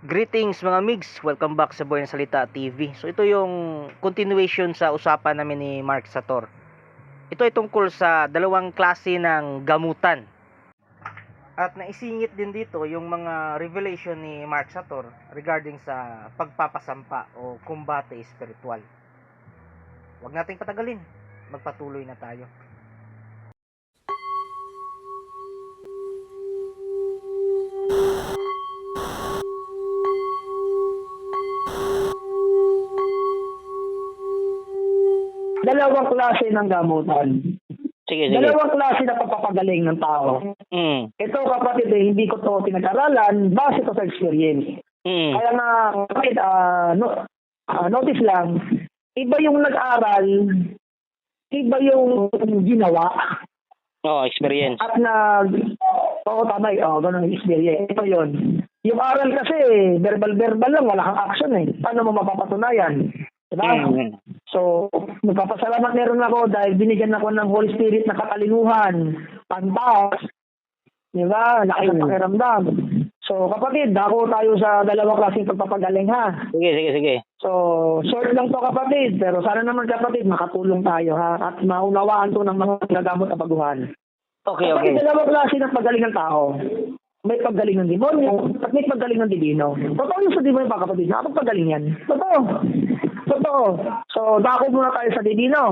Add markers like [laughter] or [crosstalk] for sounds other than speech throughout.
Greetings mga migs, welcome back sa Boy ng Salita TV. So ito yung continuation sa usapan namin ni Mark Sator. Ito ay tungkol sa dalawang klase ng gamutan. At naisingit din dito yung mga revelation ni Mark Sator regarding sa pagpapasampa o kumbate espiritual. Huwag nating patagalin, magpatuloy na tayo. Dalawang klase ng gamutan. Sige, Dalawang klase na pagpapagaling ng tao. Mm, Ito kapatid, eh, hindi ko to pinag-aralan, base to sa experience. mm, Kaya nga, kapatid, ah, no, ah, notice lang, iba yung nag-aral, iba yung ginawa, oh, experience. at nag, oo tama, eh, oh, ganun experience. Ito yun. Yung aral kasi, verbal-verbal lang, wala kang action eh. Paano mo mapapatunayan? Diba? Mm, So, nagpapasalamat meron ako dahil binigyan ako ng Holy Spirit na katalinuhan, pantas, di ba? Lakas ng pakiramdam. So, kapatid, dako tayo sa dalawang klaseng pagpapagaling ha. Sige, sige, sige. So, short lang to kapatid, pero sana naman kapatid, makatulong tayo ha, at maunawaan to ng mga gagamot at baguhan. Okay, Kapatid, okay. dalawang klase ng pagaling ng tao. May paggaling ng demonyo at may paggaling ng divino. Totoo yung sa demonyo pa kapatid, nakapagpagaling yan. Totoo. Totoo. So, dako muna tayo sa divino.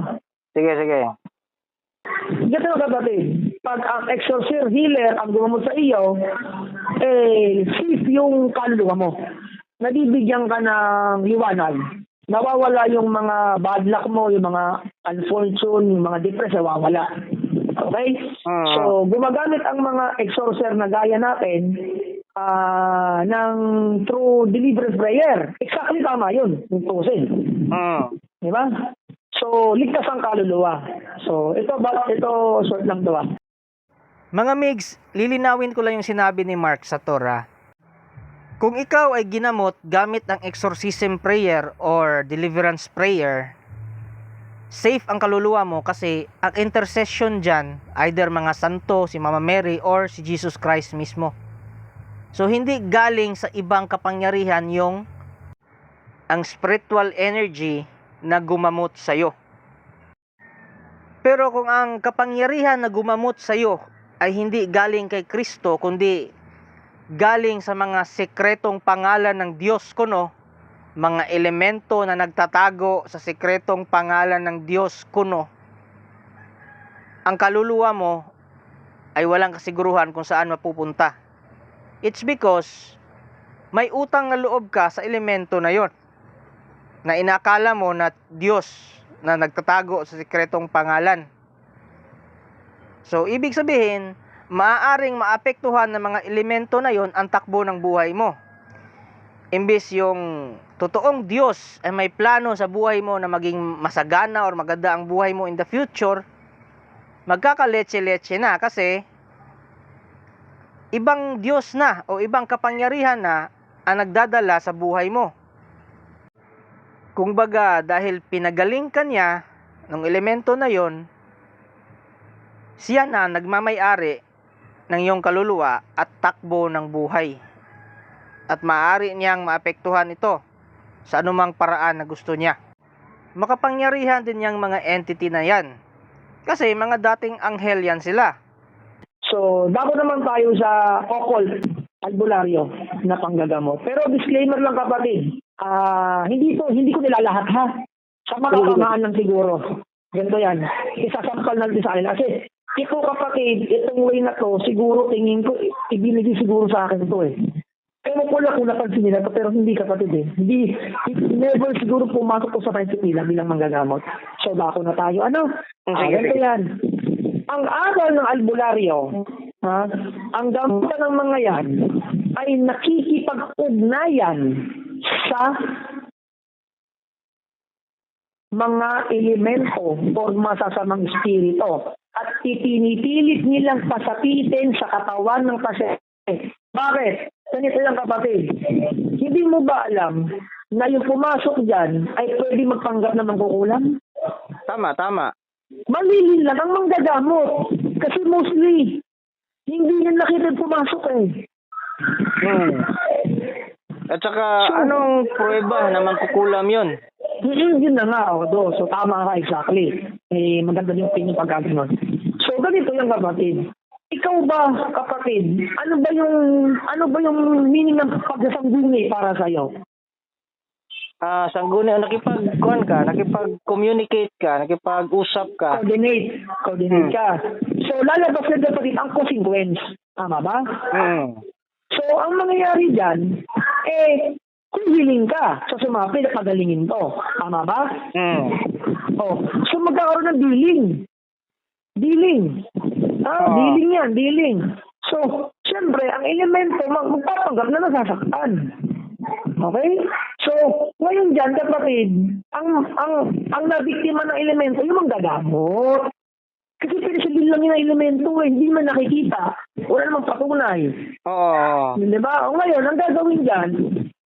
Sige, sige. Ganito kapatid, pag ang exorcism healer ang gumamot sa iyo, eh, safe yung kaluluwa mo. Nabibigyan ka ng liwanag. Nawawala yung mga bad luck mo, yung mga unfortune, yung mga depress, nawawala. Okay? Ah. So, gumagamit ang mga exorcer na gaya natin ah ng through deliverance prayer. Exactly tama yun, yung tusin. Mm. Di ba? So, ligtas ang kaluluwa. So, ito ba ito short lang to ah. Mga migs, lilinawin ko lang yung sinabi ni Mark sa Torah. Kung ikaw ay ginamot gamit ang exorcism prayer or deliverance prayer, safe ang kaluluwa mo kasi ang intercession dyan, either mga santo, si Mama Mary, or si Jesus Christ mismo. So, hindi galing sa ibang kapangyarihan yung ang spiritual energy na gumamot sa'yo. Pero kung ang kapangyarihan na gumamot sa'yo ay hindi galing kay Kristo, kundi galing sa mga sekretong pangalan ng Diyos kuno, mga elemento na nagtatago sa sekretong pangalan ng Diyos kuno, ang kaluluwa mo ay walang kasiguruhan kung saan mapupunta. It's because may utang na loob ka sa elemento na yon na inakala mo na Diyos na nagtatago sa sekretong pangalan. So, ibig sabihin, maaaring maapektuhan ng mga elemento na yon ang takbo ng buhay mo. Imbis yung totoong Diyos ay may plano sa buhay mo na maging masagana or maganda ang buhay mo in the future, magkakaletse-letse na kasi ibang Diyos na o ibang kapangyarihan na ang nagdadala sa buhay mo. Kung baga dahil pinagaling ka niya ng elemento na yon, siya na nagmamay-ari ng iyong kaluluwa at takbo ng buhay. At maaari niyang maapektuhan ito sa anumang paraan na gusto niya. Makapangyarihan din niyang mga entity na yan. Kasi mga dating anghel yan sila. So, dako naman tayo sa occult albularyo na panggagamot. Pero disclaimer lang kapatid, ah hindi to hindi ko nilalahat ha. Sa mga kamaan lang siguro. Ganito yan. Isasampal natin sa kanila. Kasi ito kapatid, itong way na to, siguro tingin ko, ibinigay siguro sa akin ito eh. Kaya ko lang kung napansin nila to, pero hindi kapatid eh. Hindi, never siguro pumasok ko sa mindset nila bilang manggagamot. So, dako na tayo. Ano? Ah, ganito yan. Ang aral ng albularyo, ha, ang gamutan ng mga yan ay nakikipag-ugnayan sa mga elemento o masasamang espiritu at itinipilit nilang pasapitin sa katawan ng pasyente. Bakit? Ganito lang kapatid. Hindi mo ba alam na yung pumasok dyan ay pwede magpanggap na mangkukulam? Tama, tama. Malilin lang ang manggagamot. Kasi mostly, hindi yan nakita pumasok eh. Hmm. At saka, anong pruweba na mangkukulam yun? Mm, yun na nga, o, do. So, tama ka, exactly. Eh, maganda yung opinion pag ganun. So, ganito yung kapatid. Ikaw ba, kapatid, ano ba yung, ano ba yung meaning ng pagsasangguni para sa'yo? Ah, sangguni, nakipag-kuhan ka, nakipag-communicate ka, nakipag-usap ka. Coordinate. Coordinate ka. So, lalabas na kapatid ang consequence. Tama ba? Hmm. So, ang mangyayari dyan, eh, kung hiling ka sa sumapit at pagalingin to. Tama ba? Hmm. Oh, so magkakaroon ng dealing. Dealing. Ah, Oo. dealing yan, dealing. So, siyempre, ang elemento, mag- magpapanggap na nasasaktan. Okay? So, ngayon dyan, kapatid, ang, ang, ang nabiktima ng elemento, yung manggagamot. Kasi pinisilin lang yun ang elemento eh, hindi man nakikita. Wala namang patunay. Oo. Di ba? O ngayon, ang gagawin dyan,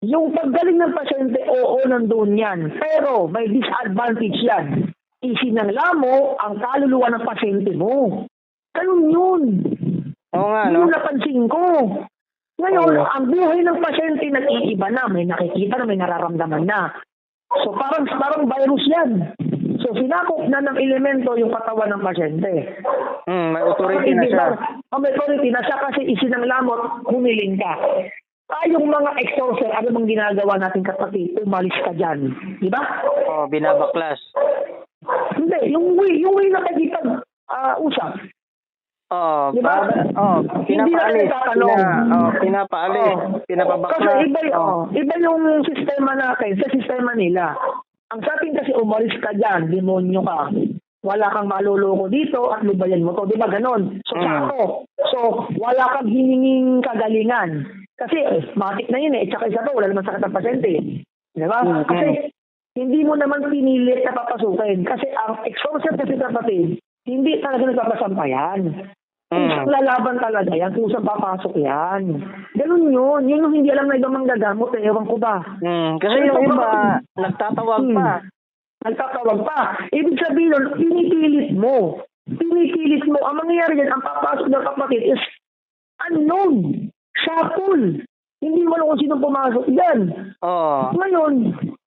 yung paggaling ng pasyente, oo, nandun yan. Pero may disadvantage yan. Isinangla mo ang kaluluwa ng pasyente mo. Ganun yun. Oo nga, Yun no? yung napansin ko. Ngayon, Oo. ang buhay ng pasyente nag-iiba na. May nakikita na, may nararamdaman na. So parang parang virus yan. So sinakop na ng elemento yung katawan ng pasyente. Hmm, may authority na siya. Oh, may authority na siya kasi isinanglamot, humiling ka. Tayong mga exorcer, ano bang ginagawa natin kapatid? Umalis ka dyan. Di ba? Oo, binabaklas. Hindi, yung way, yung way na pagkipag ah, usap. Oo, Di ba? pa- oo, Hindi na pinapaalis. Pina, oh, pinapaalis. Oo. Pinapabaklas. Kasi iba, Oo. oh, iba yung sistema natin sa sistema nila. Ang sa atin kasi umalis ka dyan, demonyo ka. Wala kang maluloko dito at lubayan mo to. Di ba ganon? So, Mm. sakto. So, wala kang hininging kagalingan. Kasi, eh, matik na yun eh. Tsaka isa pa, wala naman sakit ang pasyente. Di ba? Mm, Kasi, hindi mo naman pinilit na papasukin. Kasi ang exorcist kasi kapatid, hindi talaga nagpapasampayan. Mm. Lalaban talaga yan, kusang papasok yan. Ganun yun. Yun yung hindi alam na ibang manggagamot eh. Ewan ko ba. Hmm, kasi yung iba, nagtatawag Hmm. pa. Nagtatawag pa. Ibig sabihin nun, pinipilit mo. Pinipilit mo. Ang mangyayari yan, ang papasok ng kapatid is unknown. Shuffle. Hindi mo alam kung sino pumasok yan. Oo. Ngayon,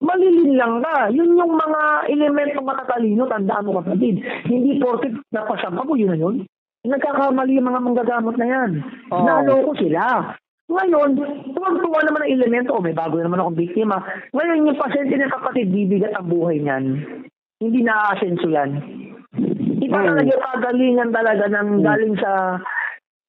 malilin lang ka. Yun yung mga elementong matatalino, tandaan mo kapatid. Hindi porket napasampa mo, yun na yun. Nagkakamali yung mga manggagamot na yan. Oo. Naloko sila. Ngayon, tuwang-tuwa naman ang elemento, oh, may bago naman akong biktima. Ngayon, yung pasyente ng kapatid, bibigat ang buhay niyan. Hindi na-asenso yan. Iba Hmm. talaga yung kagalingan talaga ng galing sa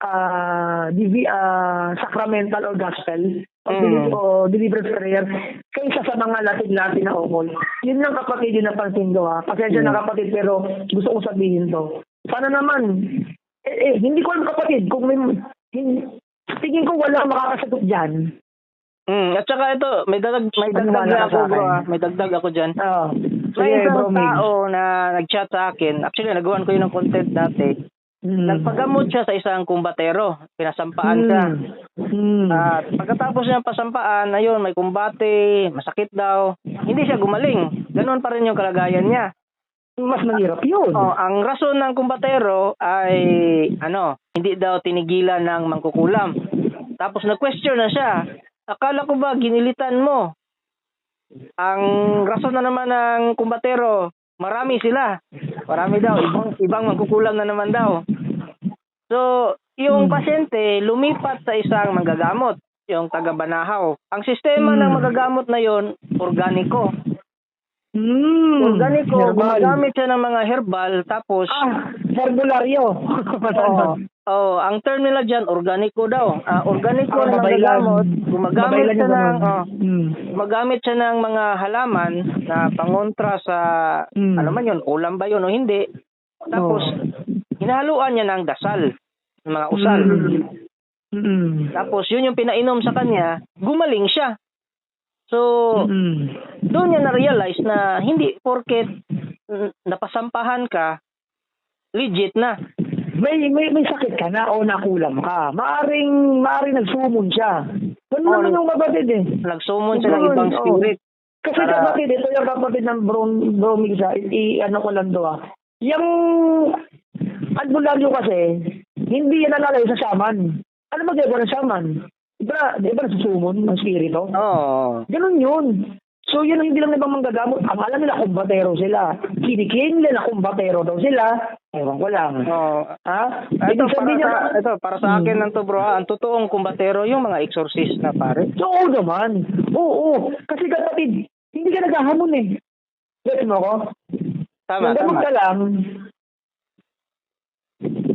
ah divi, ah, sacramental or gospel o, Mm. o deliverance prayer kaysa sa mga Latin-Latin na okol. Yun lang kapatid yung napansin ko ha. Pasensya na kapatid pero gusto kong sabihin to. Sana naman, eh, eh hindi ko alam kapatid kung may, hin, tingin ko wala makakasagot dyan. Hmm, at saka ito, may dadag may dagdag na ako, bro. ah. May dagdag ako diyan. Oo. May Sige, isang bro, tao na nag-chat sa akin. Actually, nagawan ko yun ng content dati. Mm. Nagpagamot siya sa isang kumbatero. Pinasampaan siya. Mm. At pagkatapos niya pasampaan, ayun, may kumbate, masakit daw. Hindi siya gumaling. Ganon pa rin yung kalagayan niya. Mas mahirap yun. Oh, ang rason ng kumbatero ay ano, hindi daw tinigilan ng mangkukulam. Tapos nag-question na siya. Akala ko ba ginilitan mo? Ang rason na naman ng kumbatero, marami sila. Marami daw, ibang ibang mangkukulam na naman daw. So, yung Hmm. pasyente lumipat sa isang manggagamot, yung taga Banahaw. Ang sistema Hmm. ng magagamot na yon organiko. Mm. Organiko, Herbal. gumagamit siya ng mga herbal, tapos, Ah, herbularyo. oh, oh, ang term nila dyan, organiko daw. Ah, organiko Ah, na magagamot, gumagamit siya ng, oh, Mm. gumagamit siya ng mga halaman na pangontra sa, Mm. ano man yun, ulam ba yun o hindi. Tapos, Oh. hinahaluan niya ng dasal, ng mga usal. Mm. Mm. Tapos, yun yung pinainom sa kanya, gumaling siya. So, Mm. doon niya na-realize na hindi porket napasampahan ka, legit na. May, may may sakit ka na o nakulam ka. Maaring maaring nagsumon siya. Ganun Oh, naman yung kapatid eh. Nagsumon siya ng ibang oh. spirit. Kasi Para- kapatid, ito yung kapatid ng bro, bro Migsa, i, ano ko lang do ah. Yung albularyo kasi, hindi yan nalalay sa saman. Ano ba gagawa ng saman? Di ba, di ba nasusumon ng spirito? Oo. Ganun yun. So yun ang hindi lang ibang manggagamot. Ang alam nila kumbatero sila. Kiniklaim nila na kumbatero daw sila. Ewan ko lang. Oo. Ha? Ito Ibig para sabihin sa, niya- ito para sa akin lang to bro. ah. Ang totoong kumbatero yung mga exorcist na pare. So, oo naman. Oo. Kasi kapatid, hindi ka naghahamon eh. Get mo ko? Tama, Nanggamot tama. ka lang.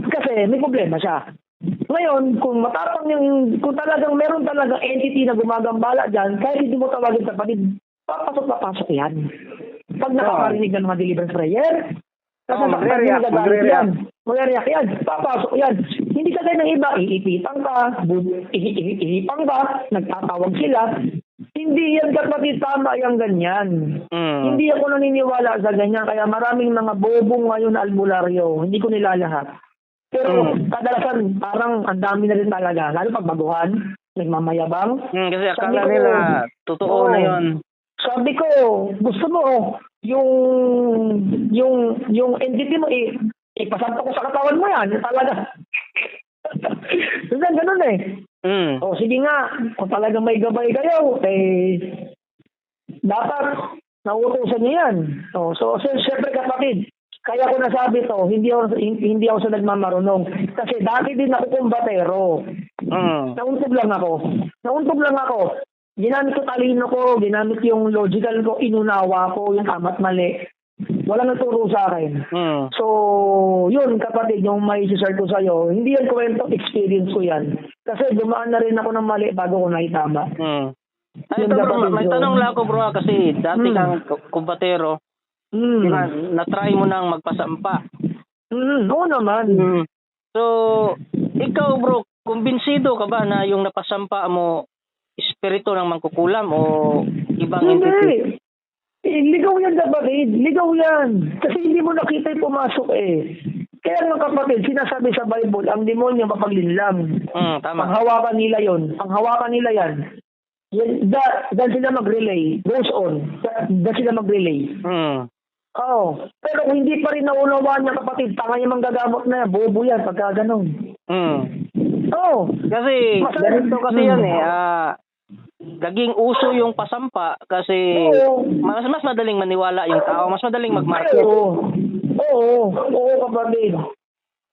Kasi may problema siya. Ngayon, kung matapang yung, kung talagang meron talagang entity na gumagambala dyan, kahit hindi mo tawagin kapatid, papasok papasok yan. Pag nakakarinig ng mga deliverance prayer, oh, magre-react, magre-react magre-react. yan. Magre-react yan. Papasok yan. Hindi ka ng iba, iipitan ka, ihipang ka, nagtatawag sila. Hindi yan kapatid tama yung ganyan. Mm. Hindi ako naniniwala sa ganyan. Kaya maraming mga bobong ngayon na albularyo. Hindi ko nila lahat. Pero Mm. kadalasan parang ang dami na rin talaga. Lalo pag baguhan, nagmamayabang. Mm, kasi akala Sabi ko, nila totoo oo. na yun. Sabi ko, gusto mo yung yung yung entity mo i ipasampa ko sa katawan mo yan. Talaga. Ganun, ganun eh. Mm. O sige nga, kung talagang may gabay kayo, eh, dapat nauutosan niyo yan. O, so, so, siyempre kapatid, kaya ko nasabi to, hindi ako, hindi ako sa nagmamarunong. Kasi dati din ako kumbatero. Mm. Nauntog lang ako. Nauntog lang ako. Ginamit ko talino ko, ginamit yung logical ko, inunawa ko yung tama't mali. Walang nagturo sa akin. Mm. So, yun kapatid, yung may share ko sa'yo, hindi yan kwento, experience ko yan. Kasi dumaan na rin ako ng mali bago ko naitama. Mm. Ay, Yung ito, bro, may tanong lang ako bro ah, kasi dati Mm. kang ku- kumbatero, Mm. na, na-try mo nang magpasampa. Mm, oo naman. Mm. So, ikaw bro, kumbinsido ka ba na yung napasampa mo espiritu ng mangkukulam o ibang entity? Hindi. Eh, ligaw yan kapatid. Ligaw yan. Kasi hindi mo nakita yung pumasok eh. Kaya nga kapatid, sinasabi sa Bible, ang demonyo mapaglinlang. Mm, tama. Panghawakan nila yon. Panghawakan nila yan. Yan, da, dan sila mag-relay. Goes on. Da, da sila mag-relay. Mm. Oo. Pero kung hindi pa rin naunawaan niya kapatid, tanga niya manggagamot na yan. Bobo yan pagka ganun. Mm. Oo. Kasi, ganito kasi yan eh, ah, naging uso yung pasampa kasi Oo. mas, mas madaling maniwala yung tao, mas madaling mag-market. Oo. Oo. Oo kapatid.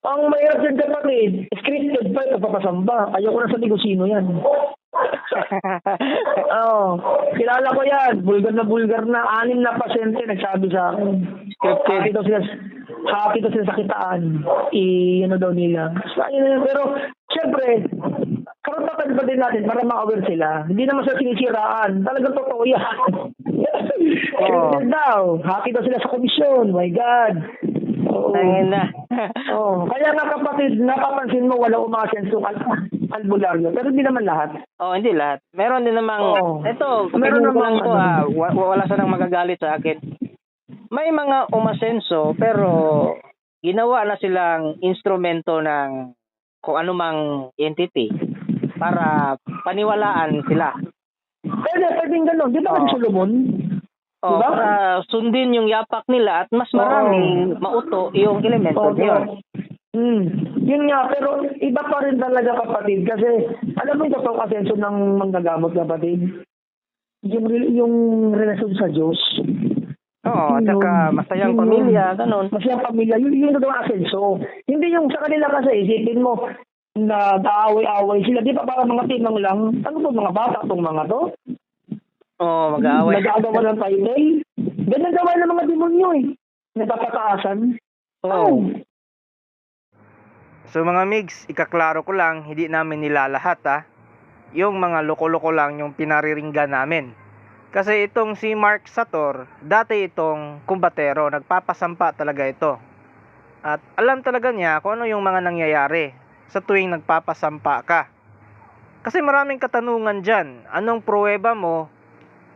Ang mahirap din kapatid, scripted pa ito papasamba. Ayoko na ko sino yan. [laughs] Oo. Kilala ko yan. Bulgar na bulgar na. Anim na pasyente nagsabi sa akin. Happy daw sila, happy daw sila sa kitaan. I, ano daw nila. So, yun. Pero, syempre, karapatan pa din natin para ma-aware sila. Hindi naman sila sinisiraan. Talagang totoo yan. [laughs] Scripted daw. Happy daw sila sa komisyon. My God. Oo. Tangin na. Oo. Kaya nga kapatid, napapansin mo wala umasenso al- albularyo. Pero hindi naman lahat. oh, hindi lahat. Meron din namang, Oo. ito, Meron meron namang lang to ano. ah, wa- wa- wala sanang magagalit sa akin. May mga umasenso, pero ginawa na silang instrumento ng kung anumang entity para paniwalaan sila. Pwede, pwedeng gano'n. Di ba Oo. Solomon? Oh, Diba? para sundin yung yapak nila at mas maraming mauto yung elemento Oo. yun. Hmm. Yun nga, pero iba pa rin talaga kapatid. Kasi, alam mo yung totoong asenso ng manggagamot kapatid? Yung, yung relasyon sa Diyos. Oo, at saka masayang Yun pamilya, ganun. Masayang pamilya. Yun, yun yung totoong asenso. Hindi yung sa kanila kasi, isipin mo, na away-away sila. Di ba para mga timang lang? Ano to mga bata tong mga to? Oo, mag-aaway. Nag-aagawa ng title. Ganun gawa ng mga demonyo eh. Nagpapataasan. Oo. So mga migs, ikaklaro ko lang, hindi namin nilalahat ha. Yung mga loko-loko lang yung pinariringgan namin. Kasi itong si Mark Sator, dati itong kumbatero, nagpapasampa talaga ito. At alam talaga niya kung ano yung mga nangyayari sa tuwing nagpapasampa ka. Kasi maraming katanungan dyan. Anong pruweba mo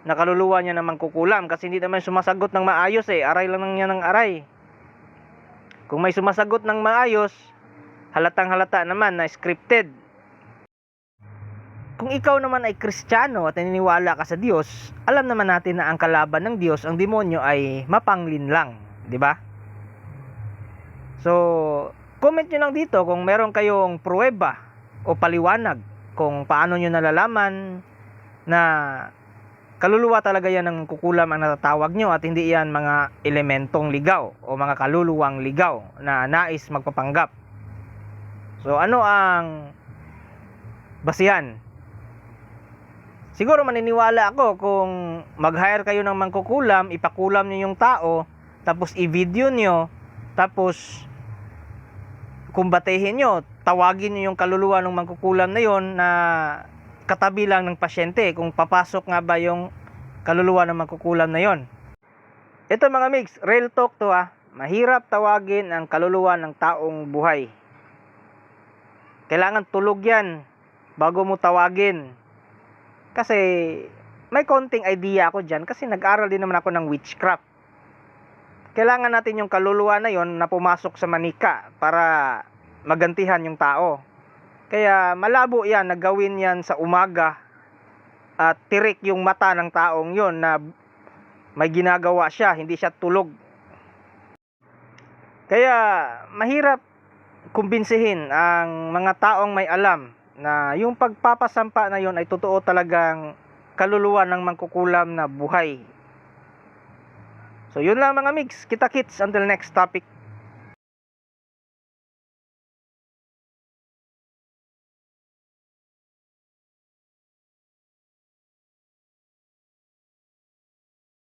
na kaluluwa niya naman kukulam? Kasi hindi naman sumasagot ng maayos eh. Aray lang niya ng aray. Kung may sumasagot ng maayos, halatang halata naman na scripted. Kung ikaw naman ay kristyano at naniniwala ka sa Diyos, alam naman natin na ang kalaban ng Diyos, ang demonyo ay mapanglin lang, di ba? So, comment nyo lang dito kung meron kayong pruweba o paliwanag kung paano nyo nalalaman na kaluluwa talaga yan ng kukulam ang natatawag nyo at hindi yan mga elementong ligaw o mga kaluluwang ligaw na nais magpapanggap. So ano ang basihan? Siguro maniniwala ako kung mag-hire kayo ng mangkukulam, ipakulam nyo yung tao, tapos i-video nyo, tapos kumbatehin nyo, tawagin nyo yung kaluluwa ng mangkukulam na yon na katabi lang ng pasyente kung papasok nga ba yung kaluluwa ng mangkukulam na yon. Ito mga mix, real talk to ah. Mahirap tawagin ang kaluluwa ng taong buhay. Kailangan tulog yan bago mo tawagin. Kasi may konting idea ako dyan kasi nag-aral din naman ako ng witchcraft. Kailangan natin yung kaluluwa na yon na pumasok sa manika para magantihan yung tao. Kaya malabo yan, nagawin yan sa umaga at tirik yung mata ng taong yon na may ginagawa siya, hindi siya tulog. Kaya mahirap kumbinsihin ang mga taong may alam na yung pagpapasampa na yon ay totoo talagang kaluluwa ng mangkukulam na buhay. So yun lang mga mix, kita kits until next topic.